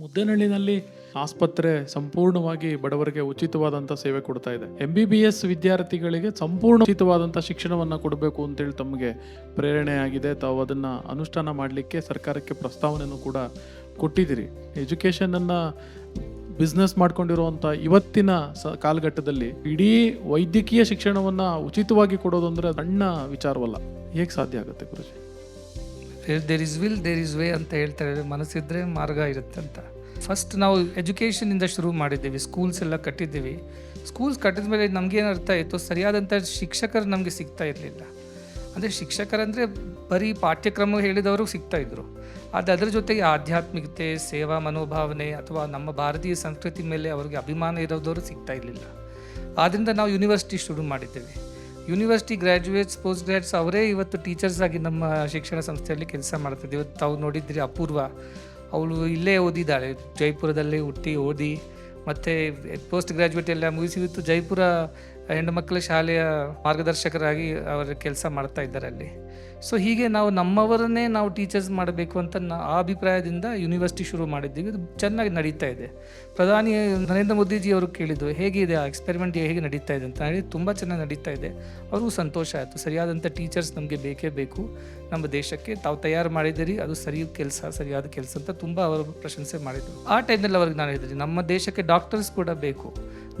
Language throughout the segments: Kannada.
ಮುದ್ದೇನಹಳ್ಳಿನಲ್ಲಿ ಆಸ್ಪತ್ರೆ ಸಂಪೂರ್ಣವಾಗಿ ಬಡವರಿಗೆ ಉಚಿತವಾದಂಥ ಸೇವೆ ಕೊಡ್ತಾ ಇದೆ. ಎಂ ಬಿ ಬಿ ಎಸ್ ವಿದ್ಯಾರ್ಥಿಗಳಿಗೆ ಸಂಪೂರ್ಣ ಉಚಿತವಾದಂಥ ಶಿಕ್ಷಣವನ್ನು ಕೊಡಬೇಕು ಅಂತೇಳಿ ತಮಗೆ ಪ್ರೇರಣೆ ಆಗಿದೆ ತಾವು ಅದನ್ನು ಅನುಷ್ಠಾನ ಮಾಡಲಿಕ್ಕೆ ಸರ್ಕಾರಕ್ಕೆ ಪ್ರಸ್ತಾವನೆಯನ್ನು ಕೂಡ ಕೊಟ್ಟಿದ್ದೀರಿ. ಎಜುಕೇಷನನ್ನು ಬಿಸ್ನೆಸ್ ಮಾಡ್ಕೊಂಡಿರುವಂಥ ಇವತ್ತಿನ ಸ ಕಾಲಘಟ್ಟದಲ್ಲಿ ಇಡೀ ವೈದ್ಯಕೀಯ ಶಿಕ್ಷಣವನ್ನು ಉಚಿತವಾಗಿ ಕೊಡೋದು ಅಂದರೆ ಸಣ್ಣ ವಿಚಾರವಲ್ಲ. ಹೇಗೆ ಸಾಧ್ಯ ಆಗುತ್ತೆ ಗುರುಜಿ? There is will there is way ಅಂತ ಹೇಳ್ತಾರೆ. ಮನಸ್ಸಿದ್ರೆ ಮಾರ್ಗ ಇರುತ್ತೆ ಅಂತ. ಫಸ್ಟ್ ನಾವು ಎಜುಕೇಷನಿಂದ ಶುರು ಮಾಡಿದ್ದೀವಿ. ಸ್ಕೂಲ್ಸ್ ಎಲ್ಲ ಕಟ್ಟಿದ್ದೀವಿ. ಸ್ಕೂಲ್ಸ್ ಕಟ್ಟಿದ ಮೇಲೆ ನಮಗೇನು ಅರ್ಥ ಆಯಿತು? ಸರಿಯಾದಂಥ ಶಿಕ್ಷಕರು ನಮಗೆ ಸಿಗ್ತಾ ಇರಲಿಲ್ಲ. ಅಂದರೆ ಶಿಕ್ಷಕರಂದರೆ ಬರೀ ಪಾಠ್ಯಕ್ರಮ ಹೇಳಿದವರು ಸಿಗ್ತಾ ಇದ್ರು. ಆದರೆ ಅದರ ಜೊತೆಗೆ ಆಧ್ಯಾತ್ಮಿಕತೆ, ಸೇವಾ ಮನೋಭಾವನೆ ಅಥವಾ ನಮ್ಮ ಭಾರತೀಯ ಸಂಸ್ಕೃತಿ ಮೇಲೆ ಅವರಿಗೆ ಅಭಿಮಾನ ಇರೋದವರು ಸಿಗ್ತಾ ಇರಲಿಲ್ಲ. ಆದ್ದರಿಂದ ನಾವು ಯೂನಿವರ್ಸಿಟಿ ಶುರು ಮಾಡಿದ್ದೇವೆ. ಯೂನಿವರ್ಸಿಟಿ ಗ್ರ್ಯಾಜುಯೇಟ್ಸ್ ಪೋಸ್ಟ್ ಗ್ರ್ಯಾಜುಯೇಟ್ಸ್ ಅವರೇ ಇವತ್ತು ಟೀಚರ್ಸ್ ಆಗಿ ನಮ್ಮ ಶಿಕ್ಷಣ ಸಂಸ್ಥೆಯಲ್ಲಿ ಕೆಲಸ ಮಾಡ್ತಿದ್ದೆ ಇವತ್ತು ತಾವು ನೋಡಿದ್ರಿ ಅಪೂರ್ವ. ಅವಳು ಇಲ್ಲೇ ಓದಿದ್ದಾಳೆ. ಜೈಪುರದಲ್ಲೇ ಹುಟ್ಟಿ ಓದಿ, ಮತ್ತು ಪೋಸ್ಟ್ ಗ್ರ್ಯಾಜುಯೇಟ್ ಎಲ್ಲ ಮುಗಿಸಿ ಇವತ್ತು ಜೈಪುರ ಹೆಣ್ಣುಮಕ್ಕಳ ಶಾಲೆಯ ಮಾರ್ಗದರ್ಶಕರಾಗಿ ಅವರ ಕೆಲಸ ಮಾಡ್ತಾ ಇದ್ದಾರೆ ಅಲ್ಲಿ. ಸೊ ಹೀಗೆ ನಾವು ನಮ್ಮವರನ್ನೇ ನಾವು ಟೀಚರ್ಸ್ ಮಾಡಬೇಕು ಅಂತ ನಾ ಆ ಅಭಿಪ್ರಾಯದಿಂದ ಯೂನಿವರ್ಸಿಟಿ ಶುರು ಮಾಡಿದ್ದೀವಿ. ಇದು ಚೆನ್ನಾಗಿ ನಡೀತಾ ಇದೆ. ಪ್ರಧಾನಿ ನರೇಂದ್ರ ಮೋದಿಜಿ ಅವರು ಕೇಳಿದ್ದು ಹೇಗಿದೆ ಆ ಎಕ್ಸ್ಪೆರಿಮೆಂಟ್ ಹೇಗೆ ನಡೀತಾ ಇದೆ ಅಂತ ಹೇಳಿ ತುಂಬ ಚೆನ್ನಾಗಿ ನಡೀತಾ ಇದೆ. ಅವರಿಗೂ ಸಂತೋಷ ಆಯಿತು. ಸರಿಯಾದಂಥ ಟೀಚರ್ಸ್ ನಮಗೆ ಬೇಕೇ ಬೇಕು. ನಮ್ಮ ದೇಶಕ್ಕೆ ತಾವು ತಯಾರು ಮಾಡಿದ್ದೀರಿ, ಅದು ಸರಿ ಕೆಲಸ, ಸರಿಯಾದ ಕೆಲಸ ಅಂತ ತುಂಬ ಅವರು ಪ್ರಶಂಸೆ ಮಾಡಿದರು. ಆ ಟೈಮ್ನಲ್ಲಿ ಅವ್ರಿಗೆ ನಾನು ಹೇಳಿದ್ರಿ ನಮ್ಮ ದೇಶಕ್ಕೆ ಡಾಕ್ಟರ್ಸ್ ಕೂಡ ಬೇಕು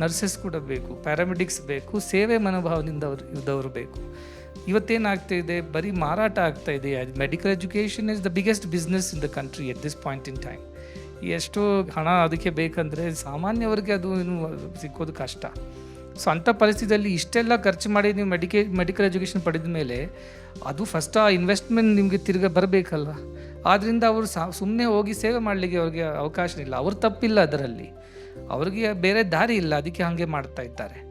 ನರ್ಸಸ್ ಕೂಡ ಬೇಕು ಪ್ಯಾರಾಮೆಡಿಕ್ಸ್ ಬೇಕು, ಸೇವೆ ಮನೋಭಾವದಿಂದ ಅವರು ಇದ್ದವರು ಬೇಕು. ಇವತ್ತೇನಾಗ್ತಾ ಇದೆ ಬರೀ ಮಾರಾಟ ಆಗ್ತಾ ಇದೆ. Medical education is the biggest business in the country at this point in time ಎಷ್ಟು ಹಣ ಅದಕ್ಕೆ ಬೇಕಂದರೆ ಸಾಮಾನ್ಯವರಿಗೆ ಅದು ಏನು ಸಿಕ್ಕೋದು ಕಷ್ಟ. ಸೊ ಅಂಥ ಪರಿಸ್ಥಿತಿಯಲ್ಲಿ ಇಷ್ಟೆಲ್ಲ ಖರ್ಚು ಮಾಡಿ ನೀವು ಮೆಡಿಕೇ ಮೆಡಿಕಲ್ ಎಜುಕೇಷನ್ ಪಡೆದ ಮೇಲೆ ಅದು ಫಸ್ಟ್ ಆ ಇನ್ವೆಸ್ಟ್ಮೆಂಟ್ ನಿಮಗೆ ತಿರ್ಗಿ ಬರಬೇಕಲ್ಲ ಆದ್ದರಿಂದ ಅವರು ಸುಮ್ಮನೆ ಹೋಗಿ ಸೇವೆ ಮಾಡಲಿಕ್ಕೆ ಅವ್ರಿಗೆ ಅವಕಾಶ ಇಲ್ಲ. ಅವ್ರ ತಪ್ಪಿಲ್ಲ ಅದರಲ್ಲಿ. ಅವ್ರಿಗೆ ಬೇರೆ ದಾರಿ ಇಲ್ಲ. ಅದಕ್ಕೆ ಹಾಗೆ ಮಾಡ್ತಾ ಇದ್ದಾರೆ.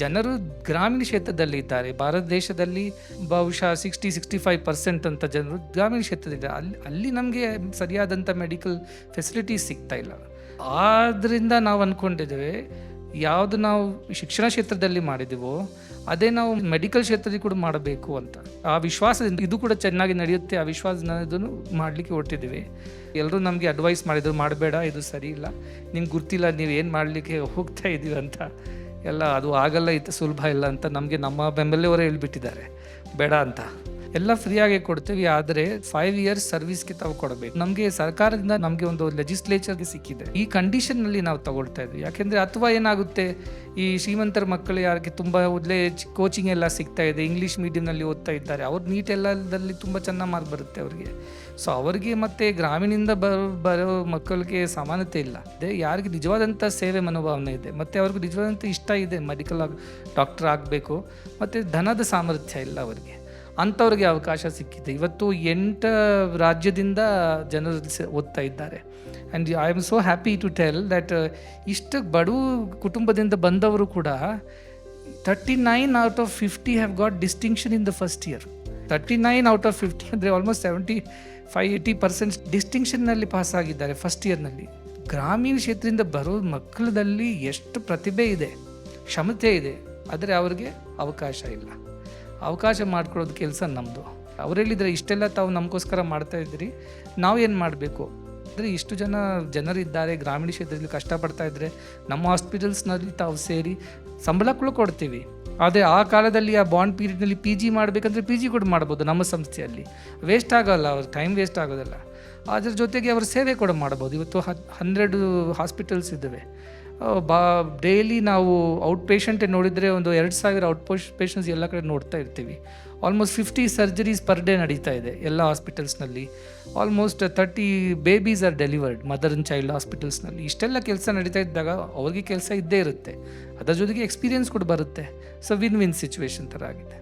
ಜನರು ಗ್ರಾಮೀಣ ಕ್ಷೇತ್ರದಲ್ಲಿ ಇದ್ದಾರೆ. ಭಾರತ ದೇಶದಲ್ಲಿ ಬಹುಶಃ ಸಿಕ್ಸ್ಟಿ ಸಿಕ್ಸ್ಟಿ ಫೈವ್ ಪರ್ಸೆಂಟ್ ಅಂತ ಜನರು ಗ್ರಾಮೀಣ ಕ್ಷೇತ್ರದಲ್ಲಿದ್ದಾರೆ ಅಲ್ಲಿ ಅಲ್ಲಿ ನಮಗೆ ಸರಿಯಾದಂಥ ಮೆಡಿಕಲ್ ಫೆಸಿಲಿಟೀಸ್ ಸಿಗ್ತಾ ಇಲ್ಲ. ಆದ್ದರಿಂದ ನಾವು ಅಂದ್ಕೊಂಡಿದ್ದೇವೆ ಯಾವುದು ನಾವು ಶಿಕ್ಷಣ ಕ್ಷೇತ್ರದಲ್ಲಿ ಮಾಡಿದ್ದೀವೋ ಅದೇ ನಾವು ಮೆಡಿಕಲ್ ಕ್ಷೇತ್ರದಲ್ಲಿ ಕೂಡ ಮಾಡಬೇಕು ಅಂತ. ಆ ವಿಶ್ವಾಸದಿಂದ ಇದು ಕೂಡ ಚೆನ್ನಾಗಿ ನಡೆಯುತ್ತೆ, ಆ ವಿಶ್ವಾಸನ ಮಾಡಲಿಕ್ಕೆ ಹೊರಟಿದ್ದೀವಿ. ಎಲ್ಲರೂ ನಮಗೆ ಅಡ್ವೈಸ್ ಮಾಡಿದ್ರು, ಮಾಡಬೇಡ, ಇದು ಸರಿ ಇಲ್ಲ. ನಿಮ್ಗೆ ಗೊತ್ತಿಲ್ಲ, ನೀವು ಏನು ಮಾಡಲಿಕ್ಕೆ ಹೋಗ್ತಾ ಇದ್ದೀವಿ ಅಂತ. ಎಲ್ಲ ಅದು ಆಗಲ್ಲ ಇತ್ತು ಸುಲಭ ಇಲ್ಲ ಅಂತ ನಮಗೆ ನಮ್ಮ ಬೆಂಬಲಿಯವರೇ ಹೇಳ್ಬಿಟ್ಟಿದ್ದಾರೆ. ಬೇಡ ಅಂತ. ಎಲ್ಲ ಫ್ರೀಯಾಗಿ ಕೊಡ್ತೀವಿ, ಆದರೆ ಫೈವ್ ಇಯರ್ಸ್ ಸರ್ವಿಸ್ಗೆ ತಾವು ಕೊಡಬೇಕು. ನಮಗೆ ಸರ್ಕಾರದಿಂದ ನಮಗೆ ಒಂದು ಲೆಜಿಸ್ಲೇಚರ್ಗೆ ಸಿಕ್ಕಿದೆ. ಈ ಕಂಡೀಷನ್ನಲ್ಲಿ ನಾವು ತಗೊಳ್ತಾ ಇದ್ವಿ. ಯಾಕೆಂದರೆ ಅಥವಾ ಏನಾಗುತ್ತೆ, ಈ ಶ್ರೀಮಂತರ ಮಕ್ಕಳು ಯಾರಿಗೆ ತುಂಬ ಮೊದಲೇ ಕೋಚಿಂಗ್ ಎಲ್ಲ ಸಿಗ್ತಾ ಇದೆ ಇಂಗ್ಲೀಷ್ ಮೀಡಿಯಮ್ನಲ್ಲಿ ಓದ್ತಾ ಇದ್ದಾರೆ, ಅವ್ರು ನೀಟ್ ಎಲ್ಲದಲ್ಲಿ ತುಂಬ ಚೆನ್ನಾಗಿ ಮಾರ್ಕ್ ಬರುತ್ತೆ ಅವರಿಗೆ. ಸೊ ಅವರಿಗೆ ಮತ್ತು ಗ್ರಾಮೀಣದಿಂದ ಬರೋ ಬರೋ ಮಕ್ಕಳಿಗೆ ಸಮಾನತೆ ಇಲ್ಲ. ಅದೇ ಯಾರಿಗೆ ನಿಜವಾದಂಥ ಸೇವೆ ಮನೋಭಾವನೆ ಇದೆ, ಮತ್ತೆ ಅವ್ರಿಗೆ ನಿಜವಾದಂಥ ಇಷ್ಟ ಇದೆ ಮೆಡಿಕಲ್ ಡಾಕ್ಟರ್ ಆಗಬೇಕು, ಮತ್ತು ಧನದ ಸಾಮರ್ಥ್ಯ ಇಲ್ಲ ಅವರಿಗೆ. ಅಂಥವ್ರಿಗೆ ಅವಕಾಶ ಸಿಕ್ಕಿದೆ. ಇವತ್ತು ಎಂಟು ರಾಜ್ಯದಿಂದ ಜನರು ಓದ್ತಾ ಇದ್ದಾರೆ. And I am so happy to tell that ಇಷ್ಟು ಬಡವ ಕುಟುಂಬದಿಂದ ಬಂದವರು ಕೂಡ thirty nine out of fifty have got distinction in the first year thirty nine out of fifty ಅಂದರೆ almost seventy five eighty percent ಡಿಸ್ಟಿಂಕ್ಷನ್ನಲ್ಲಿ pass ಆಗಿದ್ದಾರೆ ಫಸ್ಟ್ ಇಯರ್ನಲ್ಲಿ ಗ್ರಾಮೀಣ ಕ್ಷೇತ್ರದಿಂದ ಬರೋ ಮಕ್ಕಳದಲ್ಲಿ ಎಷ್ಟು ಪ್ರತಿಭೆ ಇದೆ, ಕ್ಷಮತೆ ಇದೆ, ಆದರೆ ಅವ್ರಿಗೆ ಅವಕಾಶ ಇಲ್ಲ. ಅವಕಾಶ ಮಾಡ್ಕೊಳ್ಳೋದು ಕೆಲಸ ನಮ್ಮದು ಅವ್ರು ಹೇಳಿದ್ರೆ ಇಷ್ಟೆಲ್ಲ ತಾವು ನಮಗೋಸ್ಕರ ಮಾಡ್ತಾ ಇದ್ದೀರಿ. ನಾವು ಏನು ಮಾಡಬೇಕು? ಅಂದರೆ ಇಷ್ಟು ಜನ ಜನರಿದ್ದಾರೆ, ಗ್ರಾಮೀಣ ಕ್ಷೇತ್ರದಲ್ಲಿ ಕಷ್ಟಪಡ್ತಾ ಇದ್ದರೆ ನಮ್ಮ ಹಾಸ್ಪಿಟಲ್ಸ್ನಲ್ಲಿ ತಾವು ಸೇರಿ ಸಂಬಳಗಳು ಕೊಡ್ತೀವಿ. ಆದರೆ ಆ ಕಾಲದಲ್ಲಿ ಆ ಬಾಂಡ್ ಪೀರಿಯಡ್ನಲ್ಲಿ ಪಿ ಜಿ ಮಾಡಬೇಕಂದ್ರೆ ಪಿ ಜಿ ಕೂಡ ಮಾಡ್ಬೋದು ನಮ್ಮ ಸಂಸ್ಥೆಯಲ್ಲಿ. ವೇಸ್ಟ್ ಆಗೋಲ್ಲ, ಅವ್ರ ಟೈಮ್ ವೇಸ್ಟ್ ಆಗೋದಲ್ಲ. ಅದ್ರ ಜೊತೆಗೆ ಅವ್ರ ಸೇವೆ ಕೂಡ ಮಾಡ್ಬೋದು. ಇವತ್ತು ಹತ್ ಹನ್ನೆರಡು ಹಾಸ್ಪಿಟಲ್ಸ್ ಇದ್ದಾವೆ. ಬಾ ಡೈಲಿ ನಾವು ಔಟ್ ಪೇಷಂಟೇ ನೋಡಿದರೆ ಒಂದು ಎರಡು ಸಾವಿರ ಔಟ್ ಪೋಸ್ಟ್ ಪೇಷಂಟ್ಸ್ ಎಲ್ಲ ಕಡೆ ನೋಡ್ತಾ ಇರ್ತೀವಿ. Almost fifty surgeries per day ನಡೀತಾ ಇದೆ ಎಲ್ಲ ಹಾಸ್ಪಿಟಲ್ಸ್ನಲ್ಲಿ almost thirty babies are delivered mother and child ಹಾಸ್ಪಿಟಲ್ಸ್ನಲ್ಲಿ ಇಷ್ಟೆಲ್ಲ ಕೆಲಸ ನಡೀತಾ ಇದ್ದಾಗ ಅವ್ರಿಗೆ ಕೆಲಸ ಇದ್ದೇ ಇರುತ್ತೆ. ಅದರ ಜೊತೆಗೆ ಎಕ್ಸ್ಪೀರಿಯನ್ಸ್ ಕೂಡ ಬರುತ್ತೆ. ಸೊ ವಿನ್ ವಿನ್ ಸಿಚುವೇಶನ್ ಥರ ಆಗಿದೆ.